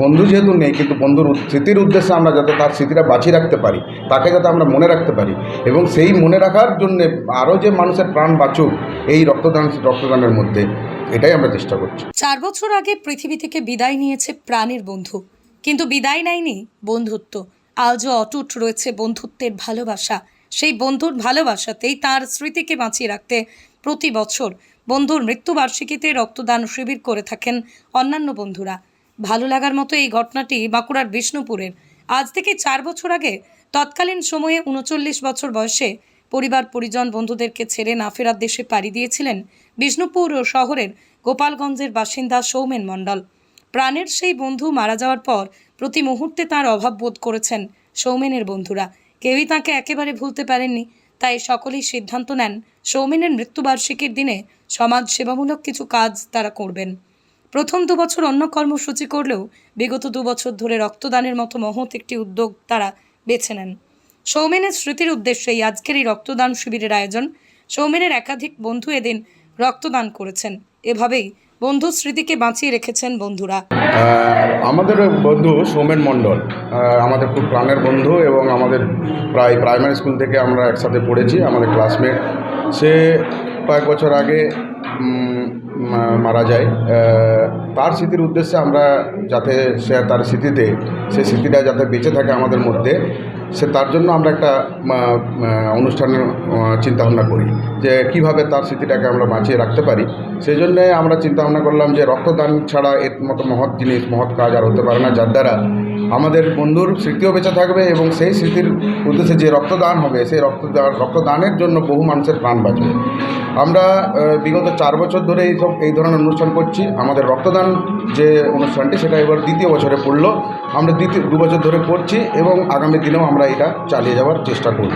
বন্ধু যেহেতু নেই, কিন্তু বন্ধুর স্মৃতির উদ্দেশ্যে আমরা যাতে তার স্মৃতিটা বাঁচিয়ে রাখতে পারি, তাকে যাতে আমরা মনে রাখতে পারি এবং সেই মনে রাখার জন্যে আরও যে মানুষের প্রাণ বাঁচুক, এই রক্তদান রক্তদানের মধ্যে, এটাই আমরা চেষ্টা করছি। চার বছর আগে পৃথিবী থেকে বিদায় নিয়েছে প্রাণের বন্ধু, কিন্তু বিদায় নেয়নি বন্ধুত্ব। আজও অটুট রয়েছে বন্ধুত্বের ভালোবাসা। সেই বন্ধুর ভালোবাসাতেই তার স্মৃতিকে বাঁচিয়ে রাখতে প্রতি বছর বন্ধুর মৃত্যুবার্ষিকীতে রক্তদান শিবির করে থাকেন অন্যান্য বন্ধুরা। ভালো লাগার মতো এই ঘটনাটি বাঁকুড়ার বিষ্ণুপুরের। আজ থেকে চার বছর আগে তৎকালীন সময়ে উনচল্লিশ বছর বয়সে পরিবার পরিজন বন্ধুদেরকে ছেড়ে না ফেরার দেশে পাড়ি দিয়েছিলেন বিষ্ণুপুর ও শহরের গোপালগঞ্জের বাসিন্দা সৌমেন মণ্ডল। প্রাণের সেই বন্ধু মারা যাওয়ার পর প্রতি মুহূর্তে তার অভাব বোধ করেছেন সৌমেনের বন্ধুরা। কেউই তাকে একেবারে ভুলতে পারেননি, তাই সকলেই সিদ্ধান্ত নেন সৌমেনের মৃত্যুবার্ষিকীর দিনে সমাজ সেবামূলক কিছু কাজ তারা করবেন। প্রথম দু বছর অন্য কর্মসূচি করলেও বিগত দু বছর ধরে রক্তদানের মতো মহৎ একটি উদ্যোগ তারা বেছে নেন। সৌমেনের স্মৃতির উদ্দেশ্যেই আজকের এই রক্তদান শিবিরের আয়োজন। সৌমেনের একাধিক বন্ধু এদিন রক্তদান করেছেন। এভাবেই বন্ধু স্মৃতিকে বাঁচিয়ে রেখেছেন বন্ধুরা। আমাদের বন্ধু সৌমেন মণ্ডল আমাদের খুব প্রাণের বন্ধু এবং আমাদের প্রায় প্রাইমারি স্কুল থেকে আমরা একসাথে পড়েছি, আমাদের ক্লাসমেট। সে কয়েক বছর আগে মারা যায়। তার স্মৃতির উদ্দেশ্যে আমরা যাতে সে তার স্মৃতিতে, সে স্মৃতিটা যাতে বেঁচে থাকে আমাদের মধ্যে, সে তার জন্য আমরা একটা অনুষ্ঠানের চিন্তা ভাবনা করি যে কীভাবে তার স্মৃতিটাকে আমরা বাঁচিয়ে রাখতে পারি। সেই জন্যে আমরা চিন্তা ভাবনা করলাম যে রক্তদান ছাড়া এর মতো মহৎ জিনিস, মহৎ কাজ আর হতে পারে না। যার দ্বারা আমাদের বন্ধুর স্মৃতিও বেঁচে থাকবে এবং সেই স্মৃতির উদ্দেশ্যে যে রক্তদান হবে, সেই রক্তদান রক্তদানের জন্য বহু মানুষের প্রাণ বাঁচবে। আমরা বিগত চার বছর ধরে এই সব এই ধরনের অনুষ্ঠান করছি। আমাদের রক্তদান যে অনুষ্ঠানটি, সেটা এবার দ্বিতীয় বছরে পড়ল। আমরা দ্বিতীয় দু বছর ধরে করছি এবং আগামী দিনেও আমরা এটা চালিয়ে যাওয়ার চেষ্টা করব।